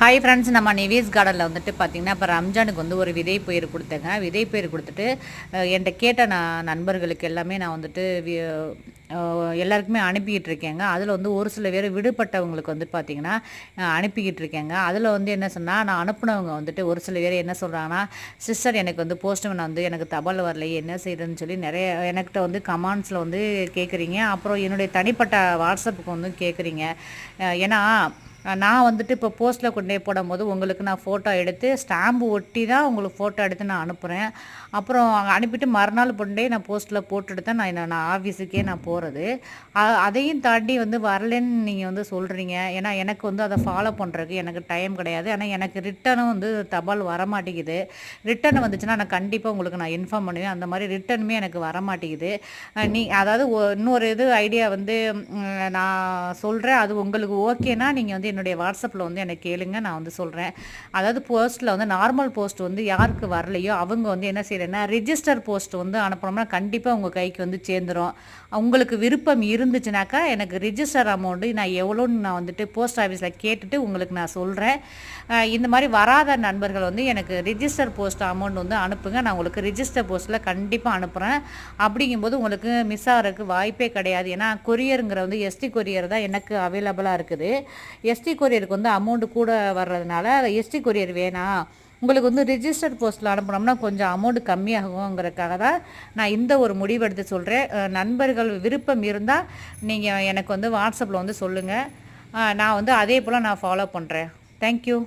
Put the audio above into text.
Hi friends நம்ம நிவேஸ் கார்டனில் வந்துட்டு பார்த்திங்கன்னா இப்போ ரம்ஜானுக்கு வந்து ஒரு விதை பயிர் கொடுத்தேங்க. விதை பயிர் கொடுத்துட்டு என்கிட்ட கேட்ட நான் நண்பர்களுக்கு எல்லாமே நான் வந்துட்டு எல்லாருக்குமே அனுப்பிக்கிட்டு இருக்கேங்க. அதில் வந்து ஒரு சில பேர் விடுபட்டவங்களுக்கு வந்து பார்த்தீங்கன்னா அனுப்பிக்கிட்டு இருக்கேங்க. அதில் வந்து என்ன சொன்னால் நான் அனுப்புனவங்க வந்துட்டு ஒரு சில பேர் என்ன சொல்கிறாங்கன்னா சிஸ்டர் எனக்கு வந்து போஸ்ட்மேன் வந்து எனக்கு தபால் வரலையே என்ன செய்யுதுன்னு சொல்லி நிறைய எனக்கிட்ட வந்து கமெண்ட்ஸில் வந்து கேட்குறீங்க அப்புறம் என்னுடைய தனிப்பட்ட வாட்ஸ்அப்புக்கு வந்து கேட்குறீங்க ஏன்னா நான் வந்துட்டு இப்போ போஸ்ட்டில் கொண்டு போய் போடும்போது உங்களுக்கு நான் ஃபோட்டோ எடுத்து ஸ்டாம்பு ஒட்டி தான் உங்களுக்கு ஃபோட்டோ எடுத்து நான் அனுப்புகிறேன் அப்புறம் அனுப்பிட்டு மறுநாள் கொண்டே நான் போஸ்ட்டில் போட்டுட்டு தான் நான் என்ன- நான் ஆஃபீஸுக்கே நான் போகிறது அதையும் தாண்டி வந்து வரலன்னு நீங்கள் வந்து சொல்கிறீங்க ஏன்னா எனக்கு வந்து அதை ஃபாலோ பண்ணுறதுக்கு எனக்கு டைம் கிடையாது. ஆனால் எனக்கு ரிட்டனும் வந்து தபால் வர மாட்டேங்குது ரிட்டன் வந்துச்சுன்னா நான் கண்டிப்பாக உங்களுக்கு நான் இன்ஃபார்ம் பண்ணுவேன். அந்த மாதிரி ரிட்டனுமே எனக்கு வர மாட்டேங்குது நீ அதாவது ஒ- இன்னொரு இது ஐடியா வந்து நான் சொல்கிறேன் அது உங்களுக்கு ஓகேனா நீங்கள் வந்து என்னுடைய வாட்ஸ்அப்பில் வந்து எனக்கு கேளுங்க நான் வந்து சொல்கிறேன் அதாவது போஸ்ட்டில் வந்து நார்மல் போஸ்ட் வந்து யாருக்கு வரலையோ அவங்க வந்து என்ன செய்கிறேன்னா ரிஜிஸ்டர் போஸ்ட் வந்து அனுப்பினோம்னா கண்டிப்பாக உங்கள் கைக்கு வந்து சேர்ந்துரும். உங்களுக்கு விருப்பம் இருந்துச்சுனாக்கா எனக்கு ரிஜிஸ்டர் அமௌண்ட்டு நான் எவ்வளோன்னு நான் வந்துட்டு போஸ்ட் ஆஃபீஸில் கேட்டுட்டு உங்களுக்கு நான் சொல்கிறேன் இந்த மாதிரி வராத நண்பர்கள் வந்து எனக்கு ரிஜிஸ்டர் போஸ்ட் அமௌண்ட் வந்து அனுப்புங்க. நான் உங்களுக்கு ரிஜிஸ்டர் போஸ்ட்டில் கண்டிப்பாக அனுப்புகிறேன் அப்படிங்கும்போது உங்களுக்கு மிஸ் ஆகிறதுக்கு வாய்ப்பே கிடையாது. ஏன்னா கொரியருங்கிற வந்து எஸ்டி கொரியர் தான் எனக்கு அவைலபிளாக இருக்குது. எஸ்டி கொரியருக்கு வந்து அமௌண்ட்டு கூட வர்றதுனால எஸ்டி கொரியர் வேணாம் உங்களுக்கு வந்து ரிஜிஸ்டர் போஸ்ட்டில் அனுப்பினோம்னா கொஞ்சம் அமௌண்ட் கம்மியாகுங்கிறதுக்காக தான் நான் இந்த ஒரு முடிவெடுத்து சொல்கிறேன் நண்பர்கள் விருப்பம் இருந்தால் நீங்கள் எனக்கு வந்து வாட்ஸ்அப்பில் வந்து சொல்லுங்கள் நான் வந்து அதே போல் நான் ஃபாலோ பண்ணுறேன் தேங்க்யூ